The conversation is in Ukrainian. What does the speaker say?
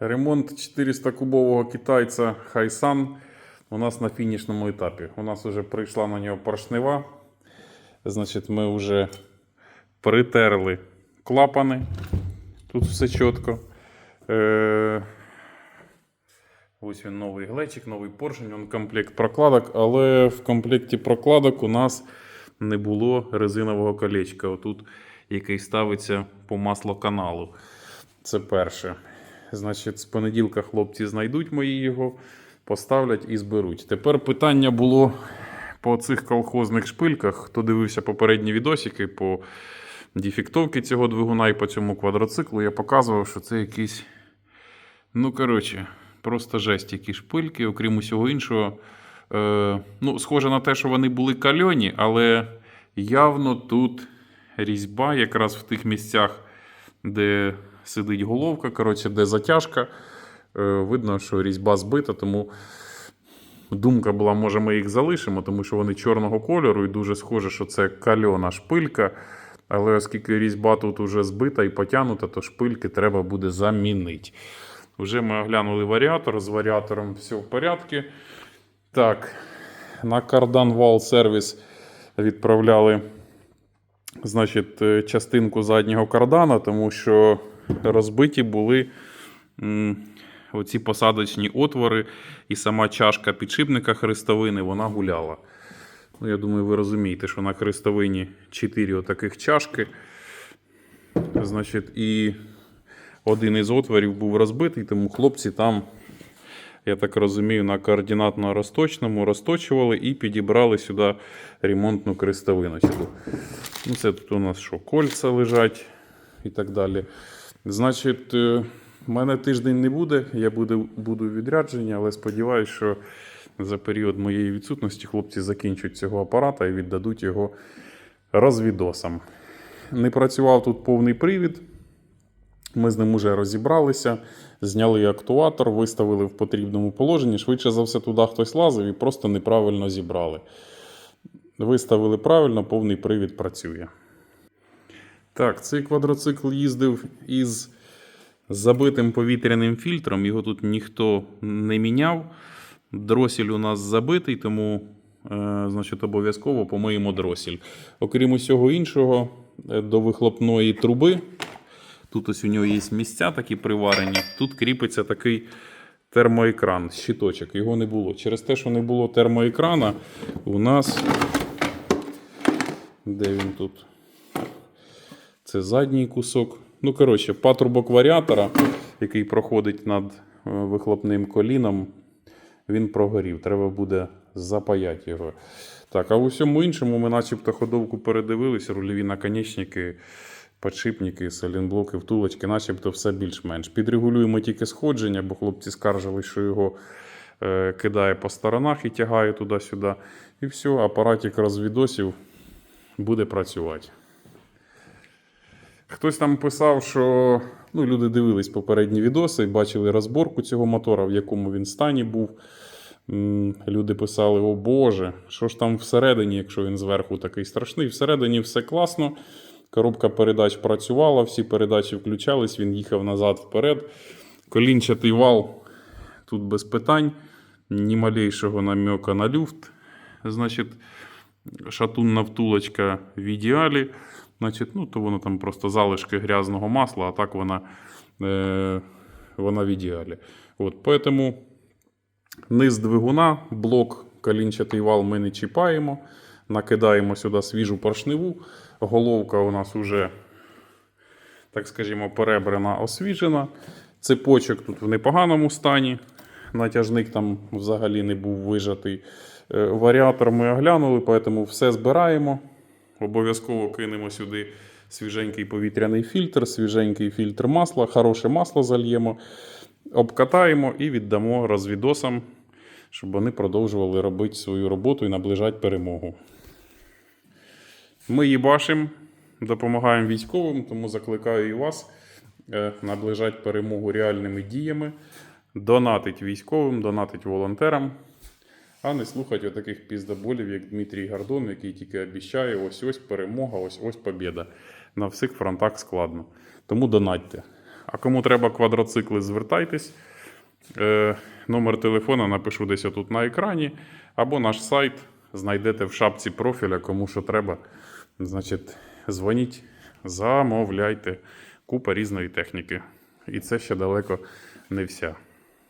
Ремонт 400-кубового китайця Хайсан у нас на фінішному етапі. У нас вже прийшла на нього поршнева. Значить, ми вже притерли клапани. Тут все чітко. Е- Ось він новий глечик, новий поршень, он комплект прокладок, але в комплекті прокладок у нас не було резинового колечка. Отут, який ставиться по маслоканалу. Це перше. Значить, з понеділка хлопці знайдуть мої його, поставлять і зберуть. Тепер питання було по цих колхозних шпильках. Хто дивився попередні відосики по дефектовці цього двигуна і по цьому квадроциклу, я показував, що це якісь. Ну, коротше, просто жесть, які шпильки, окрім усього іншого. Е, ну, схоже на те, що вони були кальоні, але явно тут різьба якраз в тих місцях, де сидить головка, коротше, де затяжка. Е, видно, що різьба збита, тому думка була, може, ми їх залишимо, тому що вони чорного кольору і дуже схоже, що це кальона шпилька. Але оскільки різьба тут уже збита і потягнута, то шпильки треба буде замінити. Вже ми оглянули варіатор, з варіатором все в порядку. Так, на кардан вал сервіс відправляли значить, е, частинку заднього кардана, тому що розбиті були оці посадочні отвори, і сама чашка підшипника хрестовини вона гуляла. Ну, я думаю, ви розумієте, що на хрестовині 4 отаких чашки. Значить, і один із отворів був розбитий, тому хлопці там, я так розумію, на координатно-розточному розточували і підібрали сюди ремонтну крестовиночку. Ну, це тут у нас що, кольця лежать і так далі. Значить, е, в мене тиждень не буде, я буду, буду відрядженні, але сподіваюся, що за період моєї відсутності хлопці закінчать цього апарата і віддадуть його розвідосам. Не працював тут повний привід. Ми з ним уже розібралися, зняли актуатор, виставили в потрібному положенні. Швидше за все, туди хтось лазив і просто неправильно зібрали. Виставили правильно, повний привід працює. Так, цей квадроцикл їздив із забитим повітряним фільтром. Його тут ніхто не міняв. Дросіль у нас забитий, тому е, значить, обов'язково помиємо дросіль. Окрім усього іншого, е, до вихлопної труби. Тут ось у нього є місця такі приварені. Тут кріпиться такий термоекран, щиточок. Його не було. Через те, що не було термоекрана, у нас. Де він тут? Це задній кусок. Ну, коротше, патрубок варіатора, який проходить над е, вихлопним коліном, він прогорів. Треба буде запаяти його. Так, а в усьому іншому ми начебто ходовку передивилися, рульові наконечники, подшипники, салінблоки, втулочки, начебто все більш-менш. Підрегулюємо тільки сходження, бо хлопці скаржили, що його е, кидає по сторонах і тягає туди-сюди. І все, апаратик розвідосів буде працювати. Хтось там писав, що ну, люди дивились попередні відоси і бачили розборку цього мотора, в якому він стані був. Люди писали: О Боже, що ж там всередині, якщо він зверху такий страшний. Всередині все класно. Коробка передач працювала, всі передачі включались, він їхав назад вперед. Колінчатий вал тут без питань, ні малейшого намека на люфт. Значить, шатунна втулочка в ідеалі. Значить, ну, то воно там просто залишки грязного масла, а так вона, е, вона в ідеалі. От, поэтому низ двигуна, блок, колінчатий вал ми не чіпаємо. Накидаємо сюди свіжу поршневу. Головка у нас вже, так скажімо, перебрана, освіжена. Цепочок тут в непоганому стані. Натяжник там взагалі не був вижатий. Е, Варіатор ми оглянули, тому все збираємо. Обов'язково кинемо сюди свіженький повітряний фільтр, свіженький фільтр масла, хороше масло зальємо, обкатаємо і віддамо розвідосам, щоб вони продовжували робити свою роботу і наближати перемогу. Ми їбашимо, допомагаємо військовим, тому закликаю і вас е, наближати перемогу реальними діями, донатить військовим, донатить волонтерам, а не слухати отаких піздоболів, як Дмитрій Гордон, який тільки обіцяє ось ось перемога, ось ось побіда. На всіх фронтах складно. Тому донатьте. А кому треба квадроцикли, звертайтесь. Е, номер телефона напишу десь отут на екрані, або наш сайт знайдете в шапці профіля, кому що треба. Значить, дзвоніть, замовляйте. Купа різної техніки. І це ще далеко не вся.